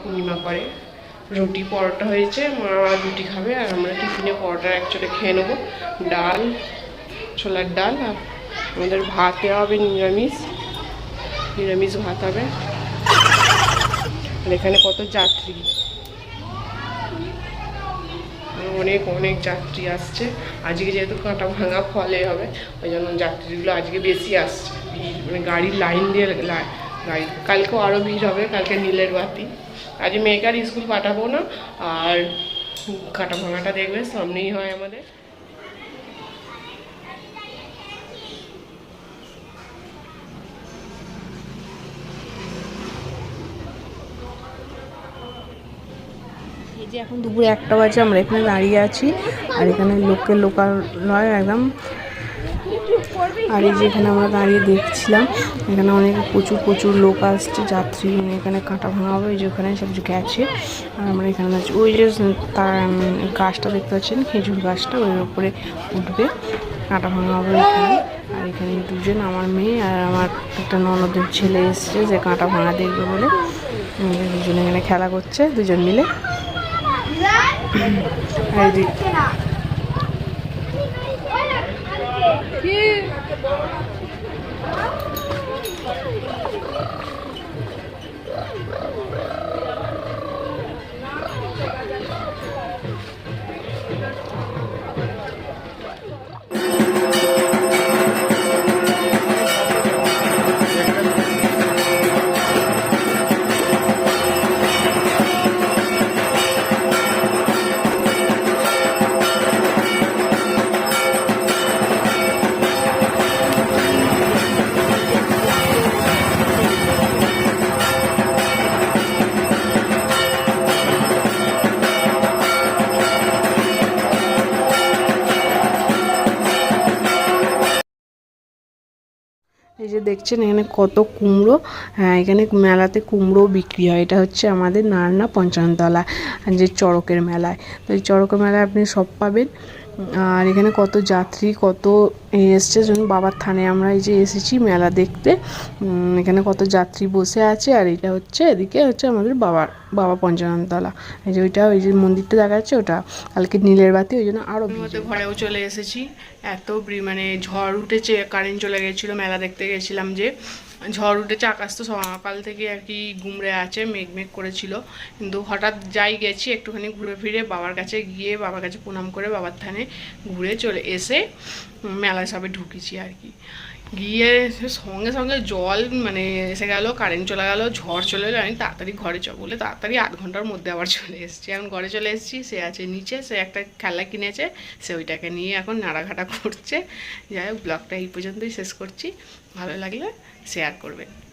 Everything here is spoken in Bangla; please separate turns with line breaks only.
পূর্ণিমা করে রুটি পরোটা হয়েছে, মা রুটি খাবে আর আমরা টিফিনে পরোটা অ্যাকচুয়ালি খেয়ে নেব। ডাল, ছোলার ডাল আর আমাদের ভাত হবে, নিরামিষ। নিরামিষ ভাত হবে। আর এখানে কত যাত্রী? অনেক অনেক যাত্রী আসছে। আজকে যেহেতু কাঁটা ভাঙা ফলে হবে, ওই জন্য যাত্রীগুলো আজকে বেশি আসছে। মানে গাড়ির লাইন দিয়ে গাড়ি কালকেও আরও ভিড় হবে, কালকে নীলের বাতি। আজ মেয়েকে আর স্কুল পাঠাবো না, আর কাটা ভাঙাটা দেখবে, সামনেই হয় আমাদের।
যে এখন দুপুরে একটা বাজে, আমরা এখানে দাঁড়িয়ে আছি, আর এখানে লোকের লোকালয় একদম আর এই যে এখানে আমরা দাঁড়িয়ে দেখছিলাম, এখানে অনেক প্রচুর প্রচুর লোক আসছে, যাত্রী এখানে কাঁটা ভাঙা হবে ওই যে ওখানে সব গেছে। আর আমরা এখানে আছি। ওই যে তার গাছটা দেখতে পাচ্ছেন, খেজুর গাছটা, ওই উপরে উঠবে, কাঁটা ভাঙা হবে এখানে। আর এখানে দুজন, আমার মেয়ে আর আমার একটা ননদের ছেলে এসছে, যে কাঁটা ভাঙা দেখবে বলে। দুজন এখানে খেলা করছে, দুজন মিলে। আর এই এই যে দেখছেন, এখানে কত কুমড়ো। হ্যাঁ এখানে মেলাতে কুমড়ো বিক্রি হয়। এটা হচ্ছে আমাদের নারনা পঞ্চানতলা যে চড়কের মেলায়। তো এই চড়কের মেলায় আপনি সব পাবেন। আর এখানে কত যাত্রী, কত এসছে। যেমন বাবার থানে আমরা এই যে এসেছি মেলা দেখতে। এখানে কত যাত্রী বসে আছে আর এটা হচ্ছে, এদিকে হচ্ছে আমাদের বাবার, বাবা পঞ্চাননতলা। এই যে ওইটা, ওই যে মন্দিরটা দেখা যাচ্ছে, ওটা কালকে নীলের বাতি, ওই জন্য আরও
ঘরেও চলে এসেছি। এত মানে ঝড় উঠেছে, কারেন্ট চলে গেছিল, মেলা দেখতে গেছিলাম যে। ঝড় উঠেছে আকাশ তো সকাল থেকে আর কি গুমড়ে আছে, মেঘ মেঘ করেছিল। কিন্তু হঠাৎ যাই গেছি, একটুখানি ঘুরে ফিরে বাবার কাছে গিয়ে বাবার কাছে প্রণাম করে বাবার থানে ঘুরে চলে এসে মেলায় সবে ঢুকেছি আর কি। গিয়ে সঙ্গে সঙ্গে জল মানে এসে গেল কারেন্ট চলে গেল, ঝড় চলে এলো, আমি তাড়াতাড়ি ঘরে চ বলে তাড়াতাড়ি আধ ঘণ্টার মধ্যে আবার চলে এসেছি। এখন ঘরে চলে এসেছি, সে আছে নিচে, সে একটা খেলা কিনেছে, সে ওইটাকে নিয়ে এখন নাড়াঘাটা করছে। যাই হোক, ব্লগটা এই পর্যন্তই শেষ করছি। ভালো লাগলে শেয়ার Corbett.